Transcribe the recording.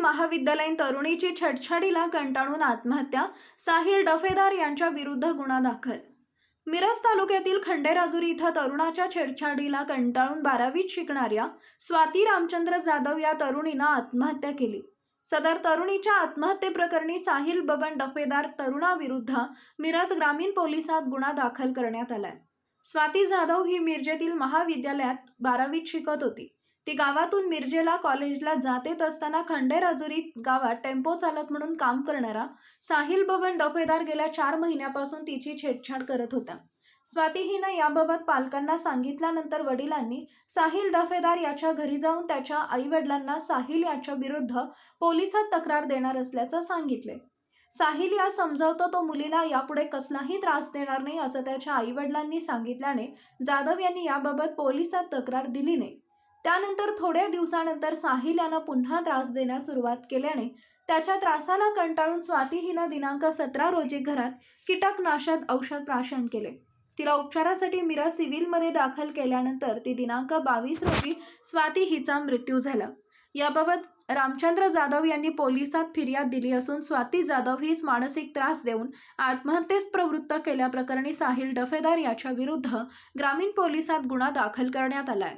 महाविद्यालयीन तरुणीची छडछाडीला कंटाळून आत्महत्या साहिल डफेदार यांच्या विरुद्ध गुन्हा दाखल. मिरज तालुक्यातील खंडेराजुरी इथं तरुणाच्या छेडछाडीला कंटाळून बारावीत शिकणाऱ्या स्वाती रामचंद्र जाधव या तरुणीनं आत्महत्या केली. सदर तरुणीच्या आत्महत्येप्रकरणी साहिल बबन डफेदार तरुणाविरुद्ध मिरज ग्रामीण पोलिसात गुन्हा दाखल करण्यात आलाय. स्वाती जाधव ही मिरजेतील महाविद्यालयात बारावीत शिकत होती. ती गावातून मिरजेला कॉलेजला जात येत असताना खंडेराजुरी गावात टेम्पो चालक म्हणून काम करणारा साहिल बबन डफेदार गेल्या चार महिन्यापासून तिची छेडछाड करत होता. स्वाती हिनं याबाबत पालकांना सांगितल्यानंतर वडिलांनी साहिल डफेदार याच्या घरी जाऊन त्याच्या आईवडिलांना साहिल याच्या विरुद्ध पोलिसात तक्रार देणार असल्याचं सांगितले. साहिल या समजावतो तो मुलीला यापुढे कसलाही त्रास देणार नाही असं त्याच्या आईवडिलांनी सांगितल्याने जाधव यांनी याबाबत पोलिसात तक्रार दिली नाही. त्यानंतर थोड्या दिवसानंतर साहिल यानं पुन्हा त्रास देण्यास सुरुवात केल्याने त्याच्या त्रासाला कंटाळून स्वाती हिनं दिनांक सतरा रोजी घरात कीटकनाशक औषध प्राशन केले. तिला उपचारासाठी मिरा सिव्हिलमध्ये दाखल केल्यानंतर ती दिनांक बावीस रोजी स्वाती हिचा मृत्यू झाला. याबाबत रामचंद्र जाधव यांनी पोलिसात फिर्याद दिली असून स्वाती जाधव हीच मानसिक त्रास देऊन आत्महत्येस प्रवृत्त केल्याप्रकरणी साहिल डफेदार याच्याविरुद्ध ग्रामीण पोलिसात गुन्हा दाखल करण्यात आलाय.